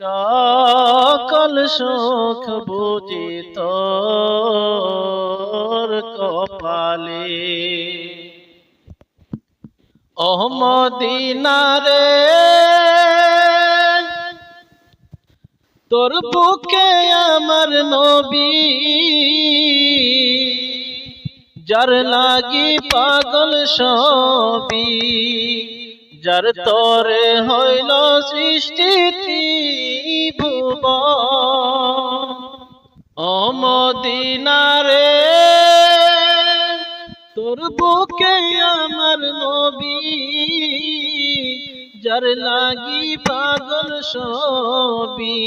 সকল সুখ বুঝি তোর কপালে। ও মদিনারে তোর বুকে আমার নবী, যার লাগি পাগল সবি যার তরে হইল সৃষ্টি ভুব ও মদিনারে, তোর বুকে আমার নবী, যার লাগি পাগল সবি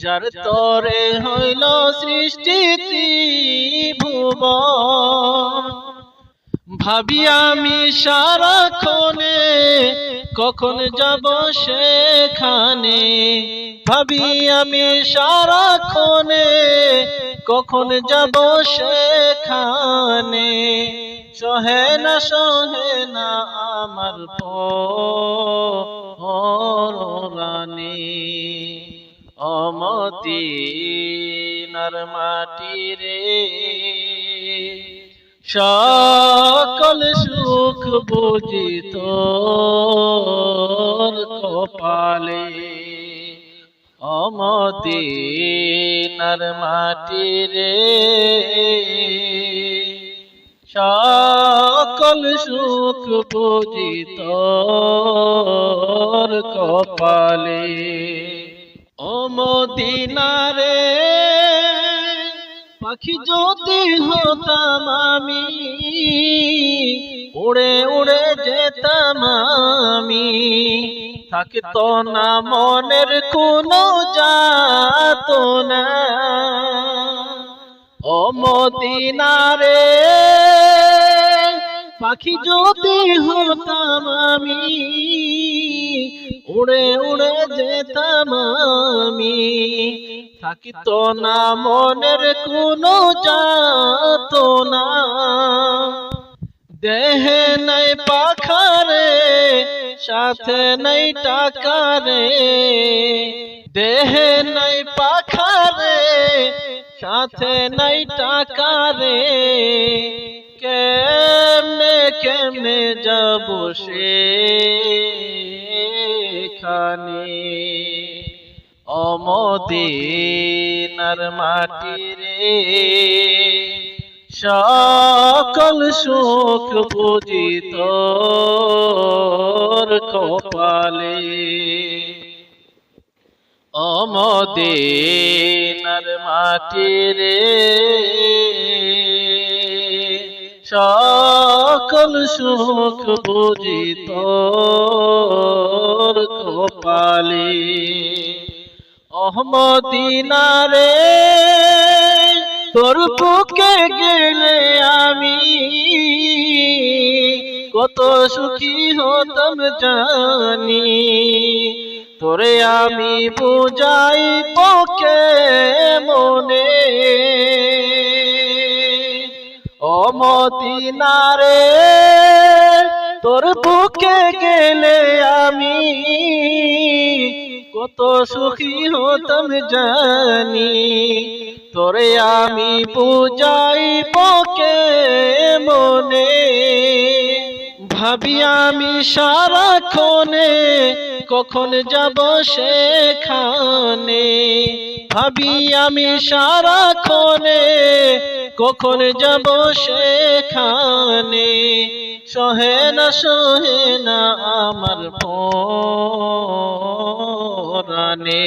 যার তরে হইল সৃষ্টি ভুব ভাবি আমি সারাক্ষণে কখন যাব সেখানে? ভাবি আমি সারাক্ষণে কখন যাব সেখানে? সহে না সহে না আমার পরানে অমতি নর মাটি রে সকল সুখ বুঝি অমতি নর মাটি রে। সকল সুখ তোর কপালে। ও মদিনারে পাখি যদি হতাম আমি, উড়ে উড়ে যেতাম থাকতো না, মনের কোনো যাত না। ও মদিনারে, পাখি যদি হতাম আমি, উড়ে উড়ে যেতাম আমি। থাকিত না, মনের কোনো যাত না। দেহে নাই পাখারে সাথে নাই টাকারে দেহে নাই পাখারে সাথে নাই টাকারে কেমনে কেমনে যাব সেখানে? অমদিনার মাটি রে। সকল সুখ বুঝিত কপালে। অমদিনার মাটি রে সকল সুখ বুঝিত কপালে। অহমদিনারে তোর বুকে গেলে আমি কত সুখী হতাম জানি। তোরে আমি বুঝাই পকে মনে। অমদিনারে তোর বুকে গেলে আমি কত সুখী হতাম জানি। তোরে আমি বুঝাই পকে মনে ভাবি আমি সারাক্ষণে কখন যাব সেখানে? ভাবি আমি সারাক্ষণে কখন যাব সেখানে? সহে না সহে না আমার পরানে